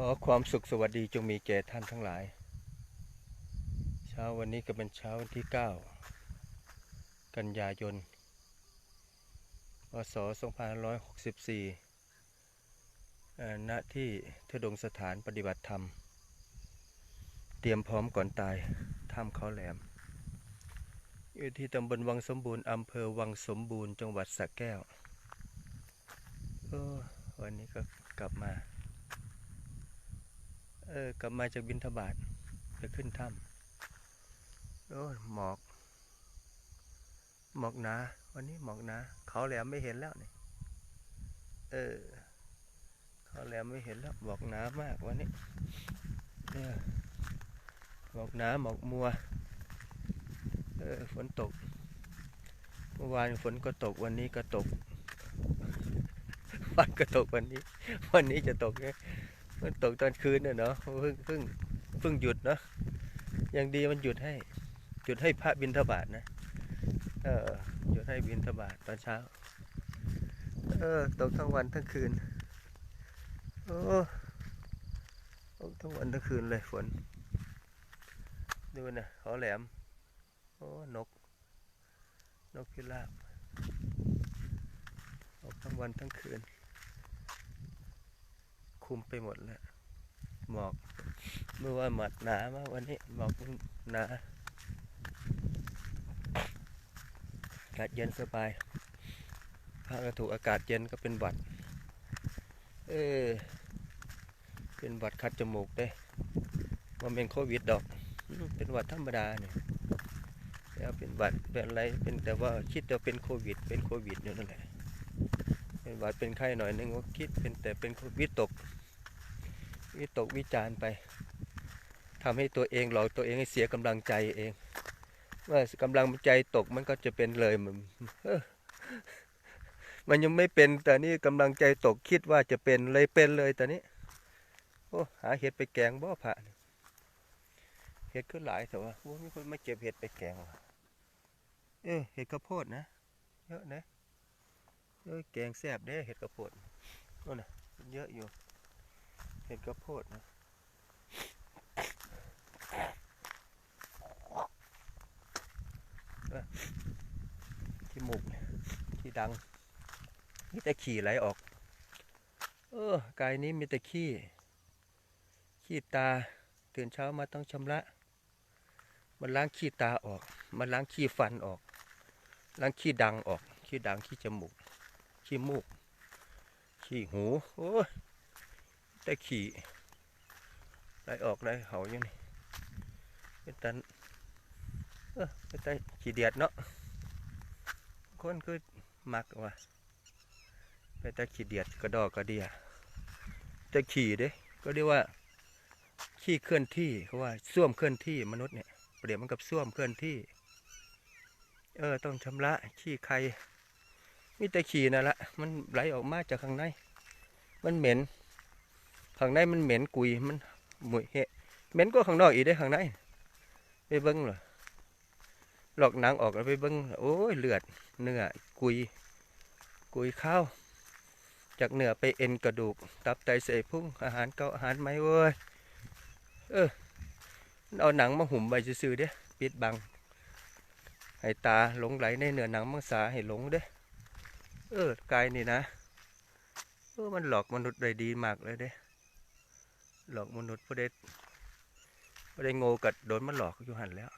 ขอความสุขสวัสดีจงมีแก่ท่านทั้งหลาย เช้าวันนี้ก็เป็นเช้าวันที่ 9 กันยายน พศ 2564 ณ ที่ทดงสถานปฏิบัติธรรม เตรียมพร้อมก่อนตายถ้ำเขาแหลม อยู่ที่ตำบลวังสมบูรณ์ อำเภอวังสมบูรณ์ จังหวัดสระแก้ว วันนี้ก็กลับมา เออกลับมาจากบินทบาทจะขึ้นถ้ำโอ้หมอก หมอกหนา วันนี้หมอกหนา เขาแหลมไม่เห็นแล้วนี่เออ เขาแหลมไม่เห็นแล้วหมอกหนามากวันนี้เออหมอกหนาหมอกมัว เออฝนตก เมื่อวานฝนก็ตกวันนี้ก็ตกวันก็ตกวันนี้ วันนี้จะตกไง มันตกตอนคืนน่ะเนาะเพิ่งเพิ่งเพิ่งหยุดเนาะยังดีมันหยุดให้ หยุดให้พระบินทบาทนะเออหยุดให้บินทบาทตอนเช้า เออตกทั้งวันทั้งคืนโอ้ตกทั้งวันทั้งคืนเลยฝนดูนะขาแหลมโอ้นก นกพิราบตกทั้งวันทั้งคืน คุมไปหมดแล้วหมอกเมื่อวานหมัดหนามากวันนี้หมอกหนาอากาศเย็นสบายถ้าก็ถูกอากาศเย็นก็เป็นหวัดเออเป็นหวัดคัดจมูกได้มันเป็นโควิดดอก เป็นหวัดธรรมดาเนี่ยแล้วเป็นหวัดเป็นอะไร เป็นแต่ว่าคิดว่เป็นโควิด เป็นโควิดอยู่นั่นแหละ เป็นหวัดเป็นไข้หน่อยนึงก็คิดเป็นแต่เป็นโควิดตก วิตกวิจารณ์ไปทำให้ตัวเองหลอกตัวเองให้เสียกำลังใจเอง เมื่อกำลังใจตกมันก็จะเป็นเลยมันเอ้อมันยังไม่เป็นแต่นี่กำลังใจตกคิดว่าจะเป็นเลยเป็นเลยแต่นี้โอ้หาเห็ดไปแกงบ่ผ่าเห็ดก็หลายแต่ว่าโอ้มีคนมาเก็บเห็ดไปแกงว่ะเออเห็ดข้าวโพดนะเยอะนะเออแกงแซ่บเด้เห็ดข้าวโพดโน่นะเยอะอยู่ เห็ดข้าวโพดนะที่หมูกที่ดังมีแต่ขี่ไหลออก เออกายนี้มีแต่ขี้ ขี้ตาตื่นเช้ามาต้องชำระ มันล้างขี้ตาออก มันล้างขี้ฟันออก ล้างขี้ดังออก ขี้ดังขี้จมูก ขี้มูก ขี้หู โอ้ ยแต่ขี่ไหลออกไหลเขาอยู่นี่เป็นตันเออเป็นตันขี่เดียดเนาะคนคือมักว่ะเป็นตาขี่เดียดกระดอกกระเดียแต่ขี่เด้ก็เรียกว่าขี้เคลื่อนที่เขาว่าส้วมเคลื่อนที่มนุษย์เนี่ยเปรียบมันกับส้วมเคลื่อนที่ เออต้องชำระขี้ใครมีแต่ขี่นั่นละมันไหลออกมาจากข้างใน มันเหม็น ข้างในมันเหม็นกุยมันหมุยเฮะเหม็นก็ข้างนอกอีกได้ข้างในไปเบิ้งเหรอหลอกหนังออกแล้วไปเบิ้งโอ้ยเลือดเนื้อกุย กุยข้าวจากเนื้อไปเอ็นกระดูก ตับไตเสพพุ่งอาหารเก่าอาหารใหม่เว้ยเออเอาหนังมาหุ่มใบซื่อเด้ปิดบัง ให้ตาหลงไหลในเนื้อหนังมังสาให้หลงเด้เออกายนี่นะเออมันหลอกมนุษย์ได้ดีมากเลยเด้ หลอกมนุษย์พอได้พอได้โง่กัดโดนมันหลอกอยู่หันแล้ว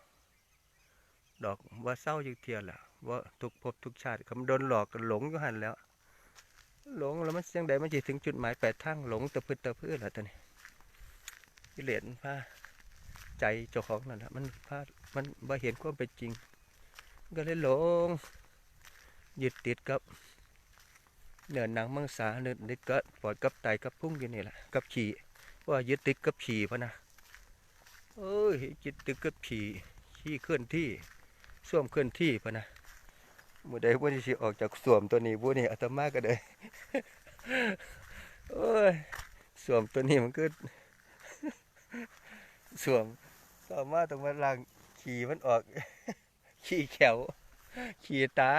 ดอกว่าเศร้าอยู่เทียนแหละว่าทุกภพทุกชาติคำโดนหลอกก็หลงอยู่หันแล้ว หลงแล้วมันเสียงใดมันจะถึงจุดหมายแปลายทางหลงตะพื้นตะพื้นแหละตอนนี้กิเลสมันพาใจเจ้าของนั่นแหละมันพามันบ่เห็นความเป็นจริง ก็เลยหลงยึดติดกับเนื้อหนังมังสาเนื้อนิดก็ปอดกับไตกับพุ่งอยู่นี่แหละกับขี่ ว่ายึดติดกับขี่พะนะเอ้ยยึดติดกับขี่ขี่เคลื่อนที่ส้วมเคลื่อนที่พะนะเมื่อใดพวกนี้สิออกจากสวมตัวนี้พวกนี้อาตมาก็เลยโอ้ยสวมตัวนี้มันก็สวมต่อมาต้องมาล้างขี่มันออกขี่แขวขี่ตา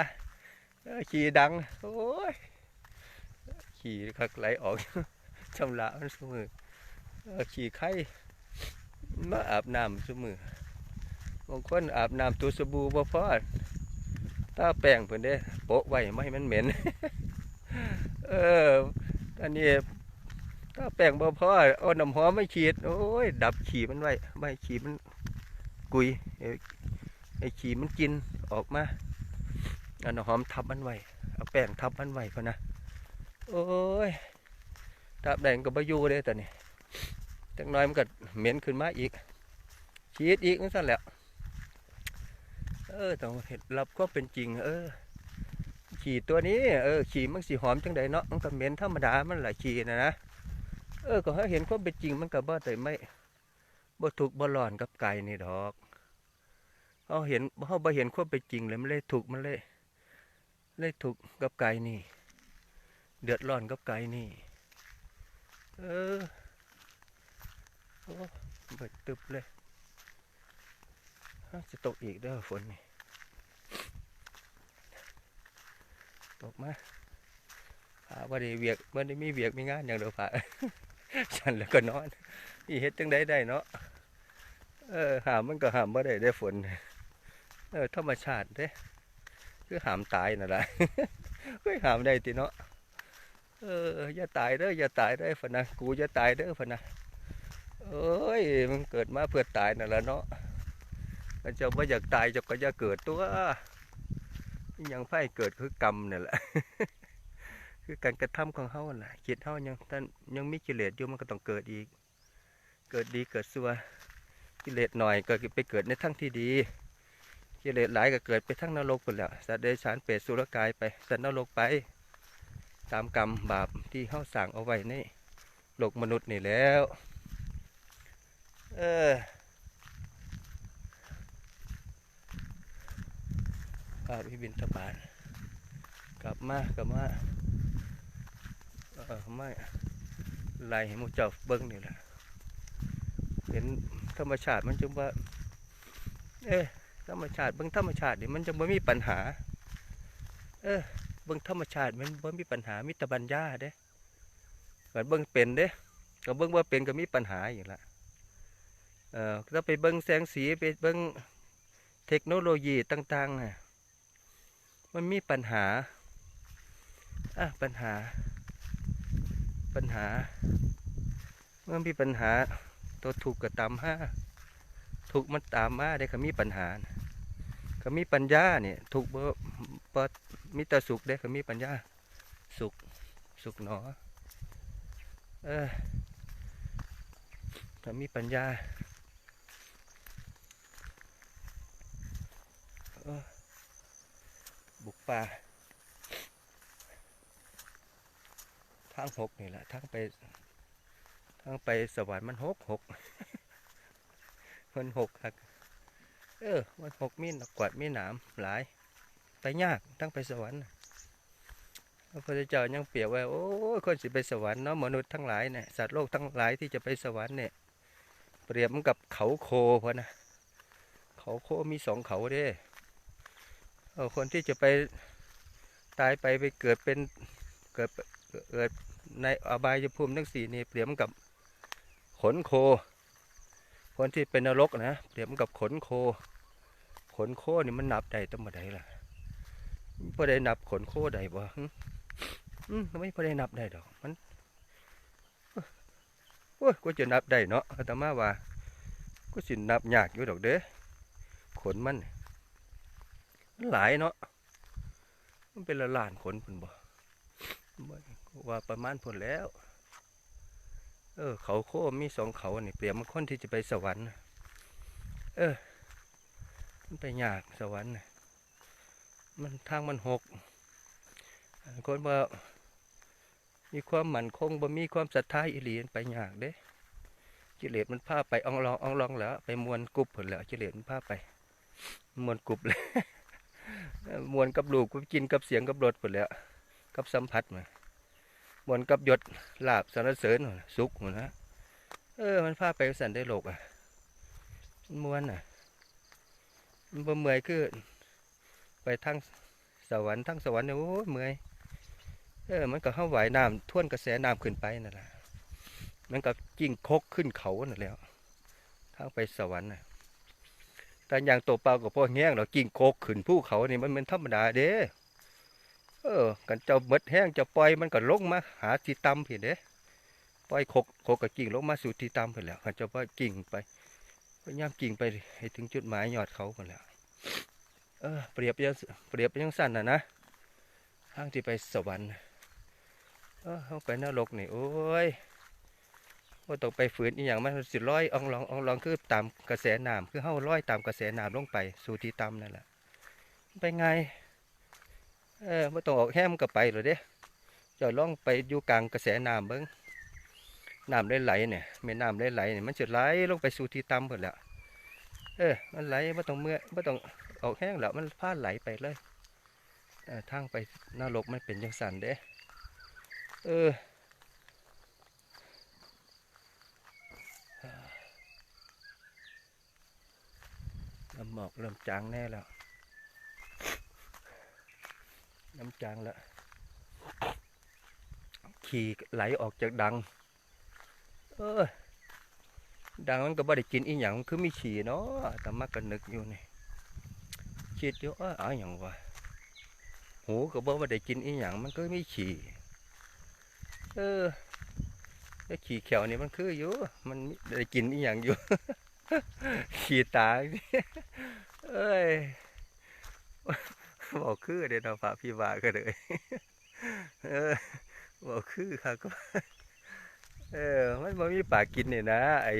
ขี่ดัง โอ้ยขี่คักไหลออกชำระมันสมอเออ ขี่ไข่มาอาบน้ำซุมือบางคนอาบน้ำตัวสบู่บ่พอถ้าแป้งเพิ่นเด้โปะไว้ไม่ให้มันเหม็น เอออันนี้ถ้าแป้งบ่พอเอาน้ำหอมไม่ฉีด โอ้ย ดับขี่มันไว้ไม่ขี่มันกุยให้ขี่มันกินออกมาเอาน้ำหอมทับมันไว้เอาแป้งทับมันไว้พะนะโอ้ยทับแดงก็บ่อยู่เด้ตอนนี้ จักหน้อยมันก็เหม็นขึ้นมาอีกฉีดอีกนั่นสั่นแหละเออต้องเห็นรับก็เป็นจริง เออ ขี่ตัวนี้เออขี่มันสีหอมจังใดเนาะมันก็เหม็นธรรมดามันหลายขี่นะนะเออก็ให้เห็นความเป็นจริงมันก็บ่แต่ไม่บ่ถูกบ่ร้อนกับไก่นี่ดอกเขาเห็นเขาบ่เห็นความเป็นจริงเลยมันเลยถูกมันเลยเลยถูกกับไก่นี่ เดือดร้อนกับไก่นี่ เออ เบิดตึบเลยจะตกอีกเด้อฝนนี่ ตกมาผาว่าได้เวียกว่าได้มีเวียกมีงานอย่างเดียวผาฉันแล้วก็นอนนี่เฮ็ดจังได้ได้เนาะ เออ หามมันก็หามว่าได้ได้ฝน เออ ธรรมชาติเด้ คือหามตายนั่นแหละเฮ้ยหามได้ติเนาะ เออ อย่าตายเด้อ อย่าตายเด้อฝนนะ กูจะตายเด้อฝนนะ เอ้ยมันเกิดมาเพื่อตายนั่นแหละเนาะมันจะว่อยากตายจะก็จะเกิดตัวยังไฟเกิดคือกรรมนี่แหละ คือการกระทำของเขาแหละคิดเขายังท่านยังมีกิเลสอยู่มันก็ต้องเกิดอีก เกิดดีเกิดซัวกิเลสหน่อยก็ไปเกิดในทั้งที่ดีกิเลสหลายก็เกิดไปทั้งนรกไปแล้วสัตว์เดรัจฉานเปรตสุรกายไปสัตว์นรกไปตามกรรมบาปที่เขาสั่งเอาไว้ในโลกมนุษย์นี่แล้ว เออพาพี่บินทบาทกลับมากลับมาเออไม่ไล่ให้หมูเจ้าเบิ้งนี่แหละเห็นธรรมชาติมันจึงว่า เอ้ธรรมชาติเบิ้งธรรมชาตินี่มันจะไม่มีปัญหา เออเบิ้งธรรมชาติมันไม่มีปัญหามีแต่บัญญาเด้เกิดเบิ้งเป็นเด้ก็เบิ้งว่าเป็นก็มีปัญหาอย่างละ เออถ้าไปเบิ้งแสงสีไปเบิ้งเทคโนโลยีต่างๆนะมันมีปัญหาอะปัญหา ปัญหา เมื่อมีปัญหาตัวถูกกับตามห้าถูกมันตามมาได้ก็มีปัญหานะก็มีปัญญาเนี่ยถูกบ่บ่มีแต่สุขได้ก็มีปัญญาสุขสุขหนอเออถ้ามีปัญญาเออ บุกป่าทางหกนี่แหละทางไปทางไปสวรรค์มันหกหกมันหกครับเออมันหกมีนกวาดมีหนามหลาย ไปยากทั้งไปสวรรค์พระพุทธเจ้ายังเปรียบไว้โอ้คนสิไปสวรรค์เนาะมนุษย์ทั้งหลายเนี่ยสัตว์โลกทั้งหลายที่จะไปสวรรค์เนี่ย เปรียบมันกับเขาโคพะนะเขาโคมีสองเขาเด้ คนที่จะไปตายไปไปเกิดเป็นเกิดเกิดในอบายภูมิทั้งสี่นี่เปรียบมือนกับขนโค คนที่เป็นนรกนะเปรียบมือนกับขนโค ขนโคนี่มันนับได้ตั้งมาได้ล่ะพอได้นับขนโคได้บ่หึอืมไม่พอได้นับได้ดอกมันโอ้ยกูจะนับได้เนาะอาตมาว่ากูสินับยากอยู่ดอกเด้ขนมัน หลายเนาะมันเป็นละล้านคนพุ่นบ่ว่าประมาณพุ่นแล้ว เออ เขาโค้มีสองเขานี่เปรียบมันคนที่จะไปสวรรค์เออ มันไปยากสวรรค์นะมันทางมันหกคนว่มีความหมั่นคงบ่มีความศรัทธาอิหลีมันไปยากเด้กิเลสมันพาไปอ่องลองอ่องลองแล้ว ไปมวนกรุบผลแล้วกิเลสมันพาไปมวนกรุบเลย มวนกับลูกกับกินกับเสียงกับรสหมดแล้ว กับสัมผัสมามวนกับยศลาบสรรเสริญสุขหมดนะเออมันพาไปสันได้โลกอะมันมวนอะมันบ่เมื่อยคือไปทั้งสวรรค์ทั้งสวรรค์เนี่ยโอ้ยเมื่อยเออมันก็เข้าไหวน้ำท่วนกระแสน้ำขึ้นไปนั่นแหละมันกับจิ้งคกขึ้นเขานั่นแล้วทางไปสวรรค์น่ะ แต่อย่างตัวเปล่ากับพ่อแห้งเราจิ้งคกขึ้นภูเขานี่มันเป็นธรรมดาเด้เออ กันเจ้าเมดแห้งจะปล่อยมันก็ลงมา หาที่ต่ำเพียเด้ปล่อยโคกโคกกับกิ่งลงมาสู่ที่ต่ำเพียแล้วกันเจ้าว่ากิ่งไปพยายามกิ่งไปให้ถึงจุดหมายยอดเขาเพียแล้วเออเปรียบยังเปรียบยังสั้นน่ะนะทางที่ไปสวรรค์เออเข้าไปนรกนี่โอ้ย ว่าต้องไปฝืนอีหยังมันสิร้อยอองลองอองลองคือตามกระแสน้ำคือเฮาร้อยตามกระแสน้ำลงไปสู่ที่ต่ำนั่นแหละไปไงเออไม่ต้องออกแห้มก็ไปหรอเด้เจะล่องไปอยู่กลางกระแสน้ำเบิ้งน้ำไหลเนี่ยแม่น้ำไหลเนี่ยมันจะไหลลงไปสู่ที่ต่ำหมดแล้วเออมันไหลไม่ต้องเมื่อไม่ต้องออกแห้งแล้วมันพาดไหลไปเลยเออทางไปนรกมันเป็นยังสันเด้เออ หมอกเริ่มจางแน่แล้ว น้ำจางแล้ว ขี่ไหลออกจากดัง เออ ดังมันก็บ่ได้กินอีหยังคือมีขี่เนาะแต่มากันนึกอยู่นี่คิดอยู่เออเอาหยังวะหูก็บ่ว่าได้กินอีหยังมันก็มีขี่ เออแล้วขี่แขวนี่มันคืออยู่ มันได้กินอีหยังอยู่ ขี่ตา เอ้ยบอกคือเดี๋ยวเราพระพี่บาก็เลยเออบอกคือค่ะก็เออ มันบ่มีปากกินเนี่ยนะ ไอ้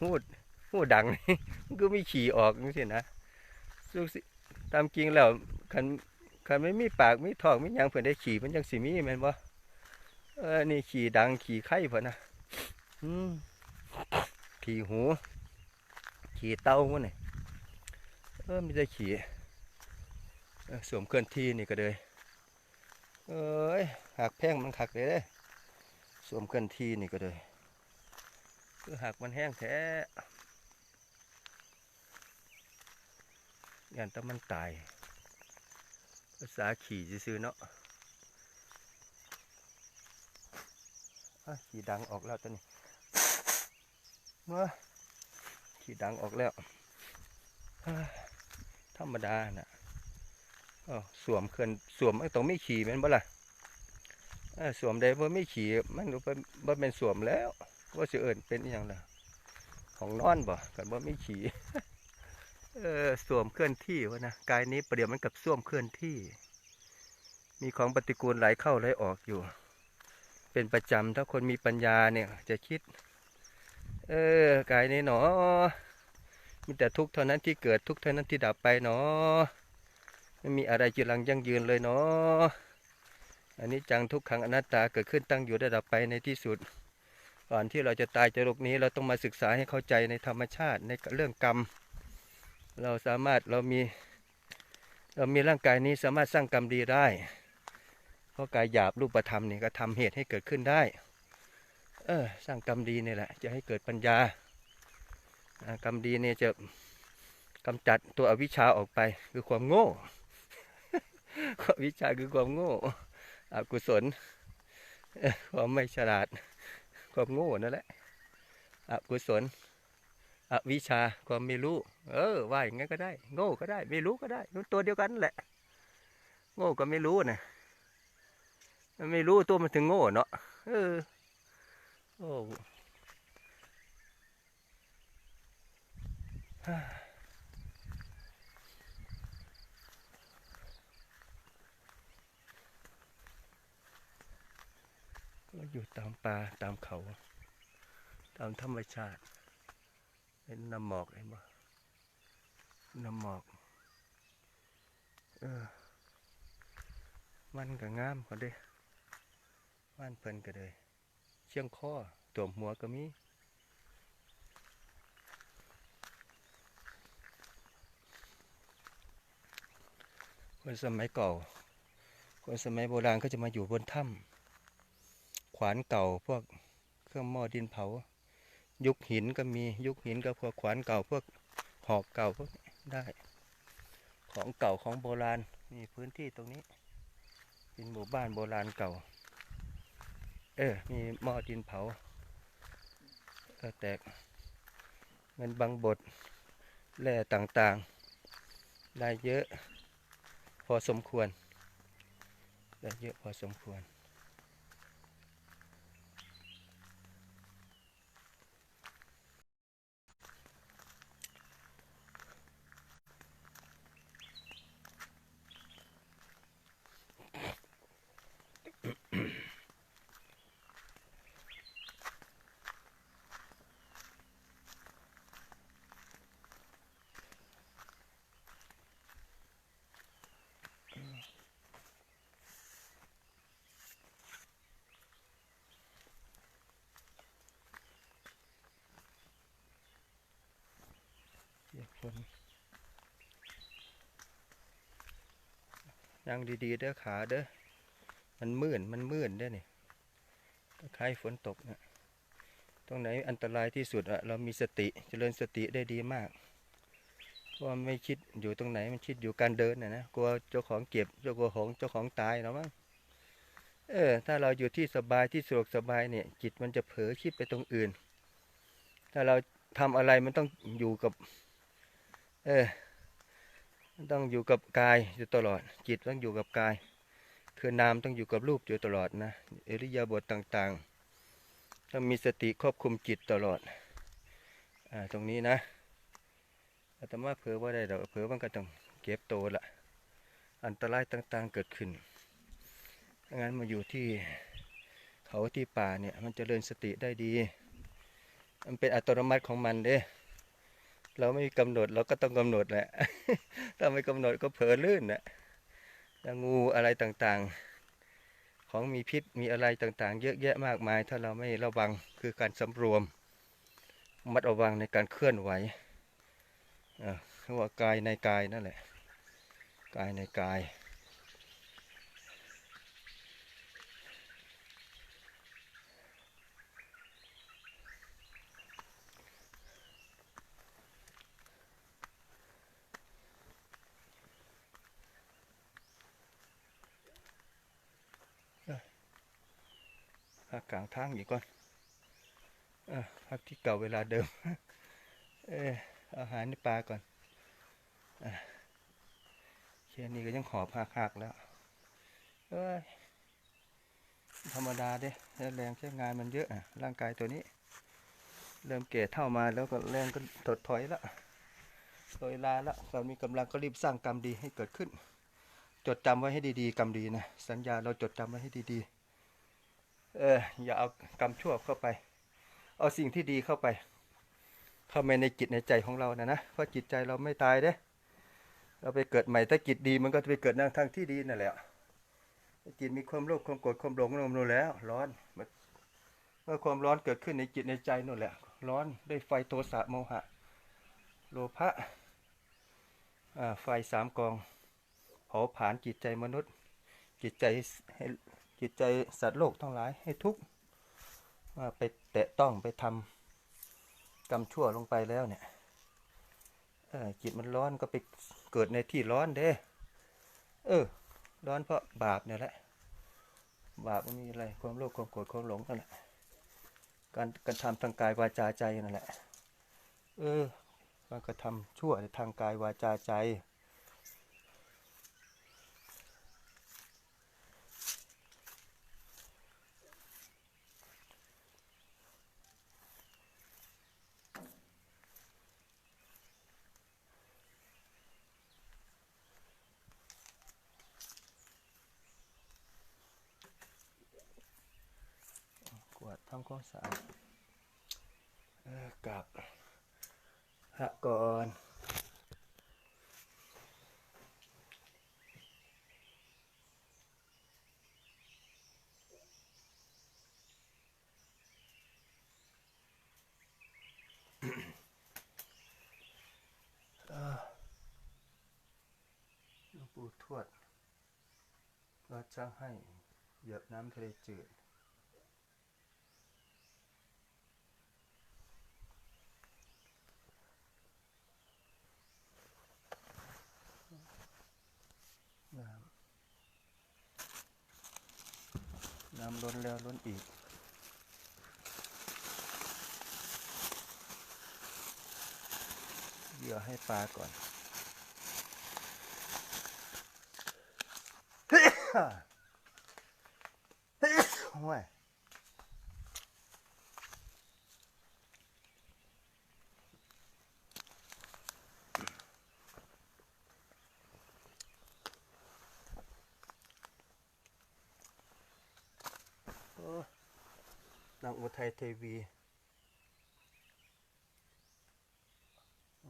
หูดหูดดังนี่มันก็มีขี่ออกนี่สินะสุสิตามจริงแล้วคันคันไม่มีปากไมีท้องมียังเพิ่นได้ขี่มันจังสิมีแม่นบ่เออนี่ขี่ดังขี่ไข่เพิ่นนะอืมขี่หูขี่เต้ามันนี่ ออมีแต่ขี่สวมเคลื่อนที่นี่ก็เลยเอ้ยหักแพงมันขักเลยเด้สวมเคลื่อนที่นี่ก็เลยคือหักมันแห้งแท้ยันแต้องมันตายภาษาขี่ซื้อเนาะอะขี่ดังออกแล้วตอนนี้เมื่อขี่ดังออกแล้ว ธรรมดาน่ะอ้าวสวมเคลื่อนสวมต้องไม่ขี่ม่นบ่ล่ะสวมได้บ่ไม่ขี่มันบ่เป็นบ่เป็นสวมแล้วว่าสิเอิ้นเป็นอีหยังล่ะของนอนบ่กันบ่ไม่ขี่เออสวมเคลื่อนที่วะนะกายนี้ประเดี๋ยวมันกับสวมเคลื่อนที่ มีของปฏิกูลไหลเข้าไหลออกอยู่ เป็นประจำถ้าคนมีปัญญาเนี่ยจะคิด เออกายนี้หนอ มีแต่ทุกข์เท่านั้นที่เกิดทุกข์เท่านั้นที่ดับไปหนอไม่มีอะไรจีรังยั่งยืนเลยเนาะอันนี้จังทุกขังอนัตตาเกิดขึ้นตั้งอยู่ระดับไปในที่สุด ก่อนที่เราจะตายจากโลกนี้เราต้องมาศึกษาให้เข้าใจในธรรมชาติในเรื่องกรรม เราสามารถเรามีเรามีร่างกายนี้สามารถสร้างกรรมดีได้ เพราะกายหยาบรูปธรรมนี่ก็ทำเหตุให้เกิดขึ้นได้ เออสร้างกรรมดีนี่แหละ จะให้เกิดปัญญา กรรมดีเนี่ยจะกำจัดตัวอวิชชาออกไปคือความโง่ความวิชาคือความโง่อกุศลความไม่ฉลาด ความโง่นั่นแหละอกุศลอวิชาความไม่รู้ เออว่าอย่างงั้นก็ได้ โง่ก็ได้ ไม่รู้ก็ได้มันตัวเดียวกันแหละ โง่ก็ไม่รู้นะไม่รู้ตัวมันถึงโง่เนาะเออโอ้ ก็อยู่ตามป่าตามเขา ตามธรรมชาติเป็นน้ำหมอกเห็นบ่น้ำหมอกเออมันก็งามเขาเด้มันเพิ่นก็เลยเชียงคอตัวหัวก็มี คนสมัยเก่า คนสมัยโบราณก็จะมาอยู่บนถ้ำขวานเก่าพวกเครื่องหม้อดินเผา ยุคหินก็มียุคหินก็พวกขวานเก่าพวกหอกเก่าพวกได้ ของเก่าของโบราณมีพื้นที่ตรงนี้ เป็นหมู่บ้านโบราณเก่า เออมีหม้อดินเผาก็แตกเงินบางบทแร่ต่างๆ ได้เยอะ อสมควรได้เยอะพอสมควร เรียกฝนยังดีๆเด้อขาเด้อ มันมื่นมันมื่นเด้อนี่ตะไครฝนตกนะตรงไหนอันตรายที่สุดอะเรามีสติเจริญสติได้ดีมาก เพราะว่าไม่คิดอยู่ตรงไหนมันคิดอยู่การเดินนะนะ กลัวเจ้าของเก็บเจ้ากลัวของเจ้าของตายเนาะมั้งเออ ถ้าเราอยู่ที่สบายที่สะดวกสบายเนี่ย จิตมันจะเผลอคิดไปตรงอื่น ถ้าเราทำอะไรมันต้องอยู่กับ เออ ต้องอยู่กับกายอยู่ตลอด จิตต้องอยู่กับกาย คือนามต้องอยู่กับรูปอยู่ตลอดนะเอริยาบทต่างๆ ต้องมีสติควบคุมจิตตลอด อ่า ตรงนี้นะอาตมาเผลอว่าได้ดอกเผลอมันก็ต้องเก็บโตละอันตรายต่างๆเกิดขึ้นถ้างั้นมาอยู่ที่เขาที่ป่าเนี่ยมันจเจริญสติได้ดี มันเป็นอัตโนมัติของมันเด้ เราไม่มีกำหนดเราก็ต้องกำหนดแหละถ้าไม่กำหนดก็เผลอลื่นนะแล้วงูอะไรต่างๆ ของมีพิษมีอะไรต่างๆ เยอะแยะมากมาย ถ้าเราไม่ระวังคือการสำรวม มัดระวังในการเคลื่อนไหวอ่าเรียกว่ากายในกายนั่นแหละ กายในกาย พักกลางทางอีกก่อนอพักที่เก่าเวลาเดิม เอออาหารในปลาก่อนอแค่นี้ก็ยังหอบหักหักๆแล้วเอ้ยธรรมดาเด้แรงใช้งานมันเยอะอะร่างกายตัวนี้ เริ่มแก่เท่ามาแล้วก็แรงก็ถดถอยแล้วโดยลาแล้วเรามีกำลังก็รีบสร้างกรรมดีให้เกิดขึ้น จดจำไว้ให้ดีๆ กรรมดีนะ สัญญาเราจดจำไว้ให้ดีๆ เอออย่าเอากรรมชั่วเข้าไป เอาสิ่งที่ดีเข้าไป เข้าไปในจิตในใจของเรานะนะเพราะจิตใจเราไม่ตายเด้ เราไปเกิดใหม่ถ้าจิตดีมันก็จะไปเกิดทางที่ดีนั่นแหละจิตมีความโลภความโกรธความหลงนู่นแล้ว ร้อนเมื่อความร้อนเกิดขึ้นในจิตในใจนู่นแหละ ร้อนด้วยไฟโทสะโมหะ โลภะไฟสามกองเผาผลาญจิตใจมนุษย์ จิตใจให้ จิตใจสัตว์โลกทั้งหลายให้ทุกข์ไปแตะต้องไปทำกรรมชั่วลงไปแล้วเนี่ยจิตมันร้อนก็ไปเกิดในที่ร้อนเด้ เออ ร้อนเพราะบาปเนี่ยแหละ บาปมันมีอะไร ความโลภ ความโกรธ ความหลงนั่นแหละ การการทำทางกายวาจาใจนั่นแหละ เออ การกระทำชั่วในทางกายวาจาใจ วดว่าจะให้หยดน้ำทะเลจืด น้ำน้ำล้นแล้วล้นอีกเหยื่อให้ปลาก่อน โอ้ยนางอุทัยเทวี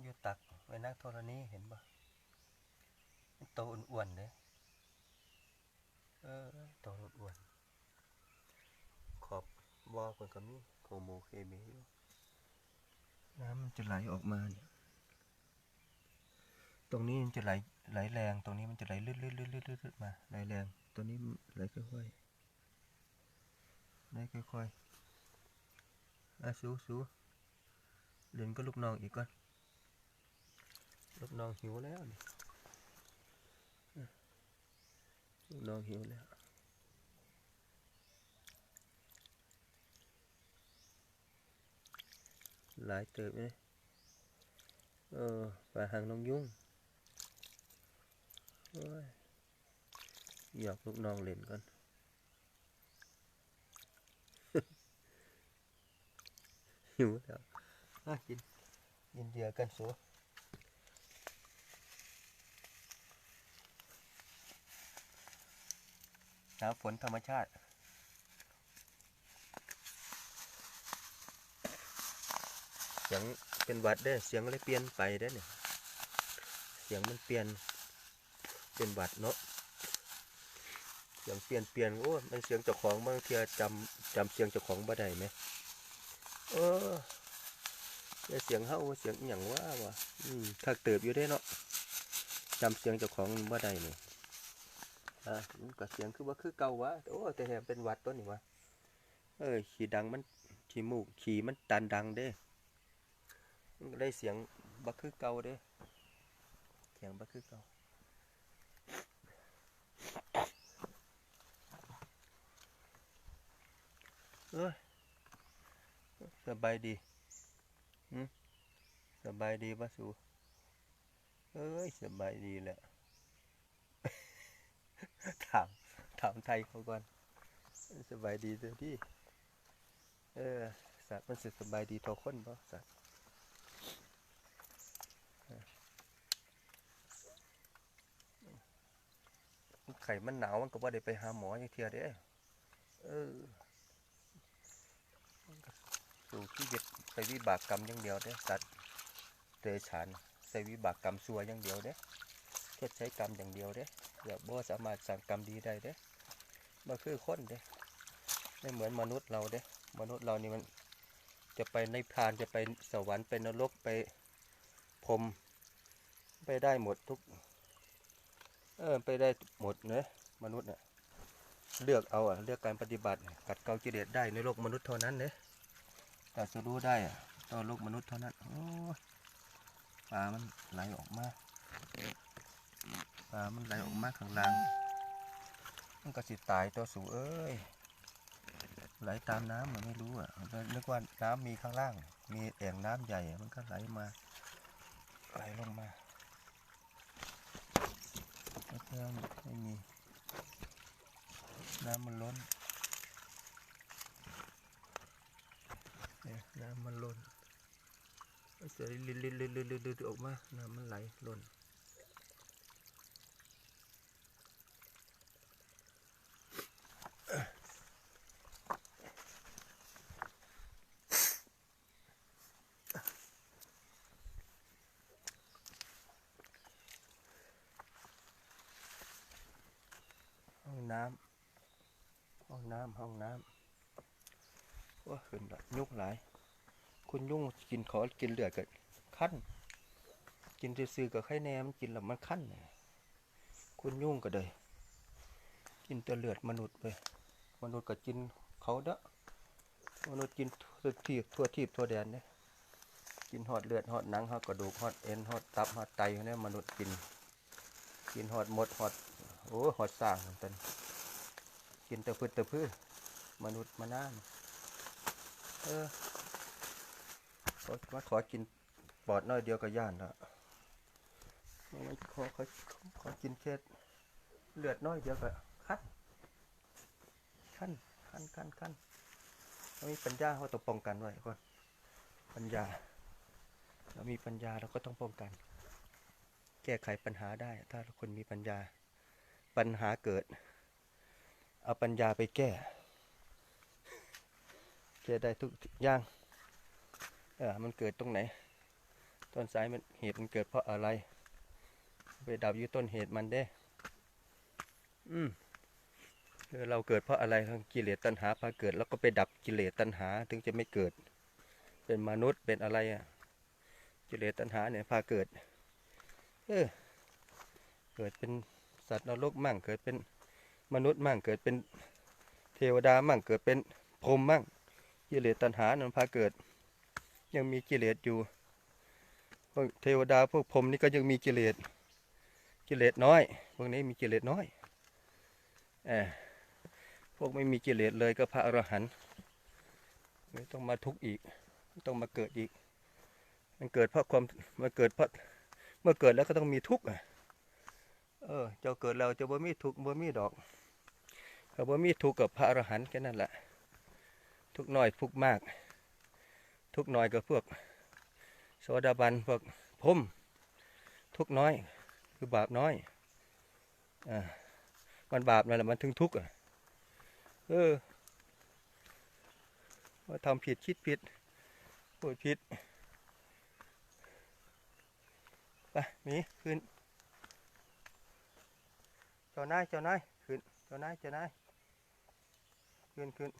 อยู่ตักไว้นักธรณีเห็นปะโตอ้วนๆเลย เออโตอ้วน ขอบบอคนก็มีโคโมเคมีอยู่น้ำมันจะไหลออกมาเนี่ยตรงนี้มันจะไหลไหลแรง ตรงนี้มันจะไหลลื่นๆๆๆๆมาไหลแรงตัวนี้ไหลค่อยๆไหลค่อยๆอะสู้สู้เรียนก็ลูกน้องอีกก่อนลูกน้องหิวแล้วนี่อะลูก น้องหิวแล้วหลายเติบเลยเออปลาหางนกยุงโอ้ยหยอกลูกน้องเล่นก่อนหิวแล้วอะกินกินเหยื่อกันสัว น้ำฝนธรรมชาติ เสียงเป็นวัดเด้เสียงเลยเปลี่ยนไปเด้เนี่ย เสียงมันเปลี่ยน เป็นวัดเนาะ เสียงเปลี่ยนเปลี่ยนโอ้มันเสียงเจ้าของบางเทียจำจำเสียงเจ้าของบ่ได้ไหมเออเสียงเฮาเสียงอย่างว่าวะอืมถ้าเติบอยู่ได้เนาะจำเสียงเจ้าของบ่ได้เนี่ย อะมันก็เสียงคือว่าคือเก่าวะโอ้แต่แถมเป็นวัดตัวนี้วะเออขี่ดังมันขี่มูกขี่มันตันดังเด้มันก็ได้เสียงบักคือเก่าเด้เสียงบักคือเก่าเอ้ยสบายดีสบายดีปะสูเอ้ยสบายดีแหละ ถาม ถามไทยเขาก่อน สบายดีเด้อที่เออ สัตว์มันสิสบายดีทอคนบ่สัตว์ไข่มันหนาวมันก็บ่ได้ไปหาหมออย่างเทียเด้เออสู่ชีวิตใส่วิบากกรรมอย่างเดียวเด้สัตว์เดรัจฉานใส่วิบากกรรมซัวอย่างเดียวเด้ชดใช้กรรมอย่างเดียวเด้ อย่าบ่สามารถสั่งกรรมดีได้เด้บ่คือคนเด้ไม่เหมือนมนุษย์เราเด้มนุษย์เรานี่มันจะไปในพานจะไปสวรรค์ไปนรกไปพรมไปได้หมดทุก เออไปได้หมดเนอะมนุษย์เนี่ยเลือกเอาอะเลือกการปฏิบัติกัดเกากิเลสได้ในโลกมนุษย์เท่านั้นเนอะตัดสรู้ได้อะต่อโลกมนุษย์เท่านั้นโอ้ปลามันไหลออกมา ปลามันไหลออกมาข้างล่าง มันก็สิตายตัวสูเอ้ย ไหลตามน้ำมันไม่รู้อะนึกว่าน้ำมีข้างล่าง มีแอ่งน้ำใหญ่ มันก็ไหลมา ไหลลงมาเครื่อไม่มี น้ำมันล้นเนี่ยน้ำมันล้นเสียลินลินลินลินลินลินออกมา น้ำมันไหลล้นห้องน้ำ ห้องน้ำห้องน้ำว่าขึ้นยุกหลาย คุณยุ่งกินขอกินเหลือกับขั้น กินซื่อๆกับไข่แหนมกินแล้วมันขั้นคุณยุ่งก็เลยกินแต่เลือดมนุษย์ไปมนุษย์ก็กินเขาเด้อมนุษย์กินทั่วทีบทั่วทีบทั่วแดนเนี่ยกินหอดเลือดหอดหนังหอดกระดูกหอดเอ็นหอดตับหอดไตเนี่ยมนุษย์กิน กินหอดหมดหอดโอ้หอดสร้างมันเป็น กินแต่พืชแต่พืชมนุษย์มานานเออขอมาขอกินปอดน้อยเดียวก็ย่านละมันขอขอขอกินแค่เลือดน้อยเดียวก็คันคันคันคันคันเรามีปัญญาเราต้องป้องกันไว้ก่อนปัญญา เรามีปัญญาเราก็ต้องป้องกัน แก้ไขปัญหาได้ ถ้าคนมีปัญญาปัญหาเกิด เอาปัญญาไปแก้แก้ได้ทุกอย่างเออมันเกิดตรงไหน ต้นสายมันเหตุมันเกิดเพราะอะไร ไปดับอยู่ต้นเหตุมันเด้อืมเออเราเกิดเพราะอะไรกิเลสตัณหาพาเกิด แล้วก็ไปดับกิเลสตัณหาถึงจะไม่เกิด เป็นมนุษย์เป็นอะไรอะ กิเลสตัณหาเนี่ยพาเกิด เออเกิดเป็นสัตว์นรกมั่งเกิดเป็น มนุษย์มั่งเกิดเป็นเทวดามั่งเกิดเป็นพรหมมั่งกิเลสตัณหานั้นพาเกิด ยังมีกิเลสอยู่พวกเทวดาพวกพรหมนี่ก็ยังมีกิเลสกิเลสน้อยพวกนี้มีกิเลสน้อยเออพวกไม่มีกิเลสเลยก็พระอรหันต์ไม่ต้องมาทุกข์อีกไม่ต้องมาเกิดอีก มันเกิดเพราะความมันเกิดเพราะเมื่อเกิดแล้วก็ต้องมีทุกข์อะเออเจ้าเกิดแล้วเจ้าบ่มีทุกข์บ่มีดอก เขาบ่มีทุกข์กับพระอรหันต์แค่นั้นแหละทุกน้อยทุกมาก ทุกน้อยกับพวกโสดาบันพวกพรมทุกน้อยคือบาปน้อยอ่ามันบาปนั่นแหละมันถึงทุกข์อะเออว่าทำผิดคิดผิดพูดผิดไปมีขึ้นเจ้านายเจ้านายขึ้นเจ้านายเจ้านาย ขึ้นขึ้น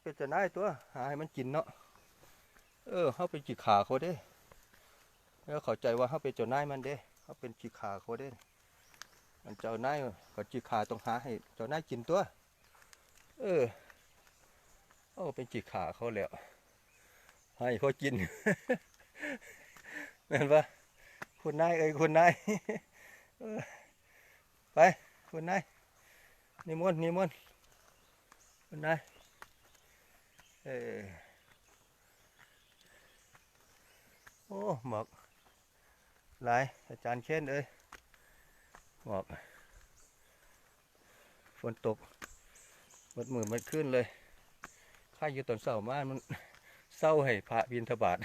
เป็นเจ้านายตัว หาให้มันกินเนาะ เออเขาเป็นจีขาเขาเด้แล้วเข้าใจว่าเขาเป็นเจ้านายมันเด้เขาเป็นจีขาเขาเด้ มันเจ้านายก็จีขาต้องหาให้เจ้านายกินตัว เออโอ้เป็นจีขาเขาแล้ว ให้เขากินเห็นปะคุณนายเอ้ยคุณนายไปคุณนายนิมนต์นิมนต์ นายเออโอ้หมอกหลายอาจารย์เช่นเอ้ยหมอกฝนตกหมดมือหมดขึ้นเลยข้าอยู่ตอนเสาร์มามันเศร้าให้พระบินทบาท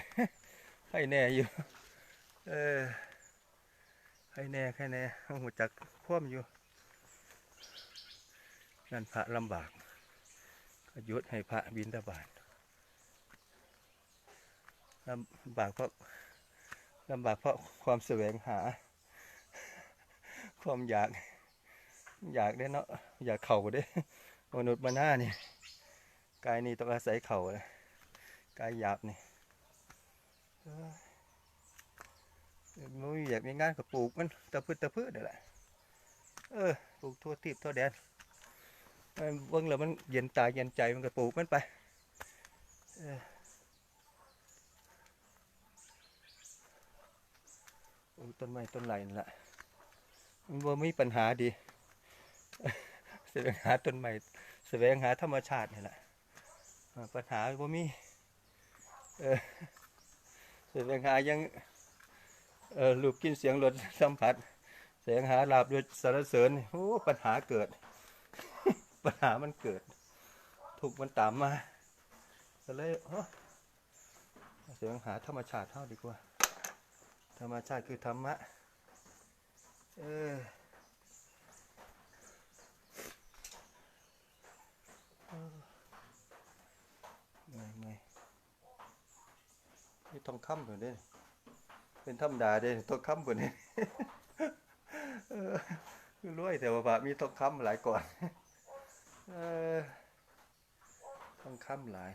ให้แน่อยู่เออให้แน่ให้แน่หัวจักคว่ำอยู่นั่นพระลำบาก หยุดให้พระบินทบาทลำบากเพราะลำบากเพราะความแสวงหา ความอยาก อยากได้เนาะอยากเข่าได้มนุษย์มาหน้านี่กายนี่ต้องอาศัยเข่าเลยกายหยาบนี่เอ้ยมันอยากมีงานก็ปลูกมันตะพืชตะพืชนี่แหละเออปลูกทั่วทิพย์ทั่วแดน เบิ่งแล้วมันเย็นตาเย็นใจมันก็ปลูกมันไปต้นไม้ต้นไหลนั่นแหละมันบ่ามีปัญหาดีแสวงหาต้นไม้แสวงหาธรรมชาตินี่แหละปัญหาบ่ามีเออแสวงหายังเออรูปกินเสียงรสสัมผัสแสวงหาลาบด้วยสารเสริญโอ้ปัญหาเกิด ปัญหามันเกิดทุกมันตามมาก็เลยเอ้อแสวงหาธรรมชาติเท่าดีกว่า ธรรมชาติคือธรรมะ เออเออเมื่อยเมื่อยนี่ทองคำเหมือนเด้เป็นธรรมดาเด้ทองคำเหมือนเด้คือรวยแต่ว่าบามีทองคำหลายก่อน เออทองค้ำหลาย